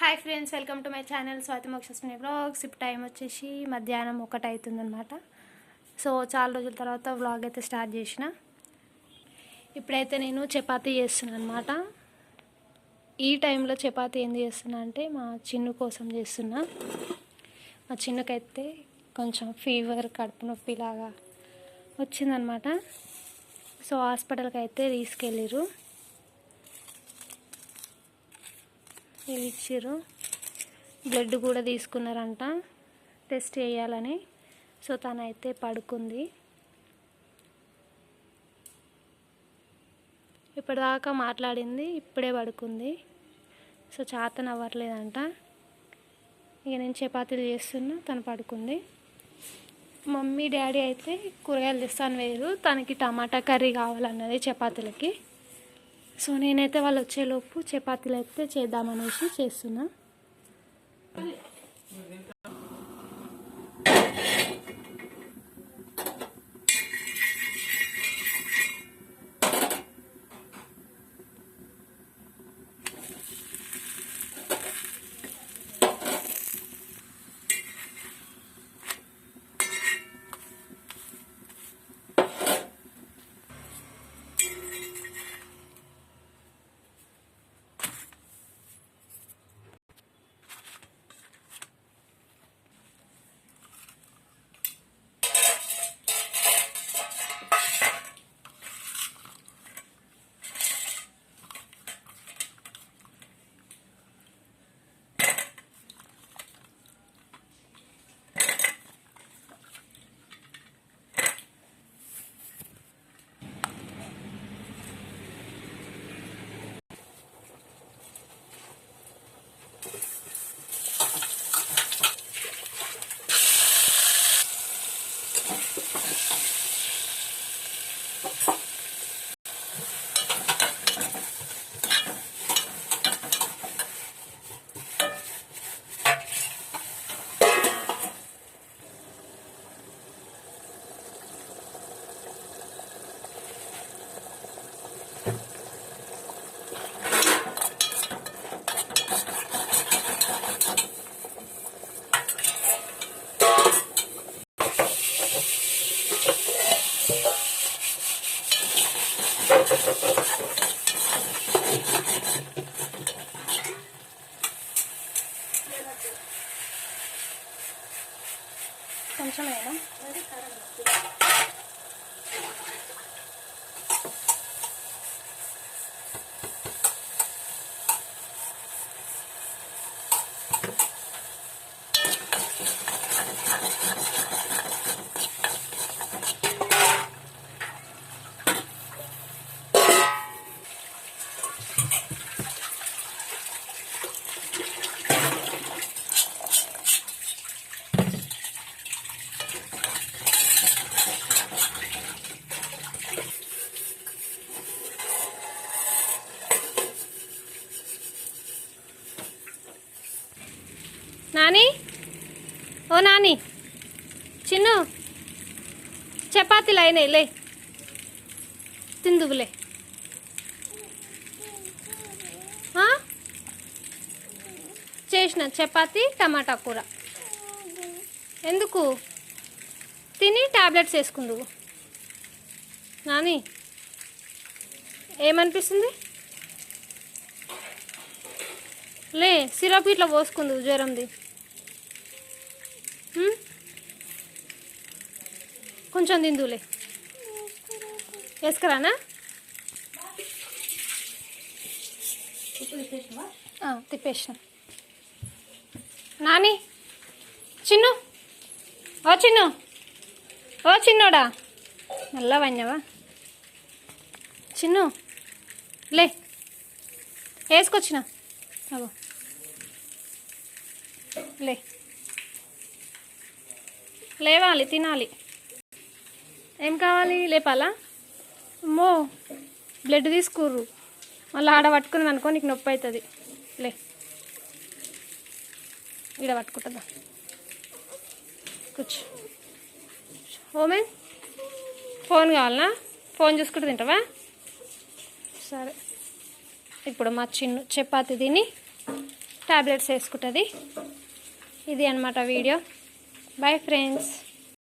Hi friends welcome to my channel Swathi Mokshasmini vlogs ఇప్పుడు time వచ్చేసి మధ్యాహ్నం ఒకటి అవుతుందన్నమాట సో చాలా రోజుల తర్వాత వ్లాగ్ అయితే స్టార్ట్ చేసిన. ఇప్పుడైతే నేను చపాతీ చేస్తున్నాను అనమాట ఈ టైంలో చపాతీ ఏంది చేస్తున్నా అంటే మా చిన్ను కోసం చేస్తున్నా. మా చిన్నకైతే కొంచెం ఫీవర్ కడుపు నొప్పి లాగా వచ్చిందనమాట సో హాస్పిటల్కి అయితే తీసుకెళ్ళిర్రు. ఇవి ఇచ్చిర్రు బ్లడ్ కూడా తీసుకున్నారంట. టెస్ట్ చేయాలని. సో తనైతే పడుకుంది. ఇప్పటిదాకా మాట్లాడింది. ఇప్పుడే పడుకుంది. సో చాతన అవ్వట్లేదంట. ఇక నేను చపాతీలు చేస్తున్నా తను పడుకుంది. మమ్మీ డాడీ అయితే కూరగాయలు తెస్తాను వేరు. తనకి టమాటా కర్రీ కావాలన్నది చపాతీలకి. సో నేనైతే వాళ్ళు వచ్చేలోపు చపాతీలు అయితే చేద్దామనేసి చేస్తున్నా. నాని? ఓ నాని. చిన్ను. చపాతీలు అయినాయి లే. తిందువులే. చేసిన చపాతీ టమాటా కూర. ఎందుకు? తిని టాబ్లెట్స్ వేసుకుందువు. నాని ఏమనిపిస్తుంది? లే సిరప్ ఇట్లా పోసుకుందు జ్వరంది. కొంచెం తిందులే. వేసుకురానా? తిప్పేసిన. నాని చిన్ను. ఓ చిన్ను. ఓ చిన్నోడా? నల్ల వన్యవా చిన్ను లే. వేసుకొచ్చిన. అగో లే. లేవాలి తినాలి. ఏం కావాలి? లేపాలా? అమ్మో బ్లడ్ తీసుకుర్రు. మళ్ళీ ఆడ పట్టుకున్నాను అనుకో నీకు నొప్పి అవుతుంది లే. ఈడ పట్టుకుంటుందా? కూర్చో. ఓమే ఫోన్ కావాలనా? ఫోన్ చూసుకుంటూ తింటావా? సరే. ఇప్పుడు మా చిన్ను చపాతి తిని ట్యాబ్లెట్స్ వేసుకుంటుంది. ఇది అనమాట వీడియో. Bye friends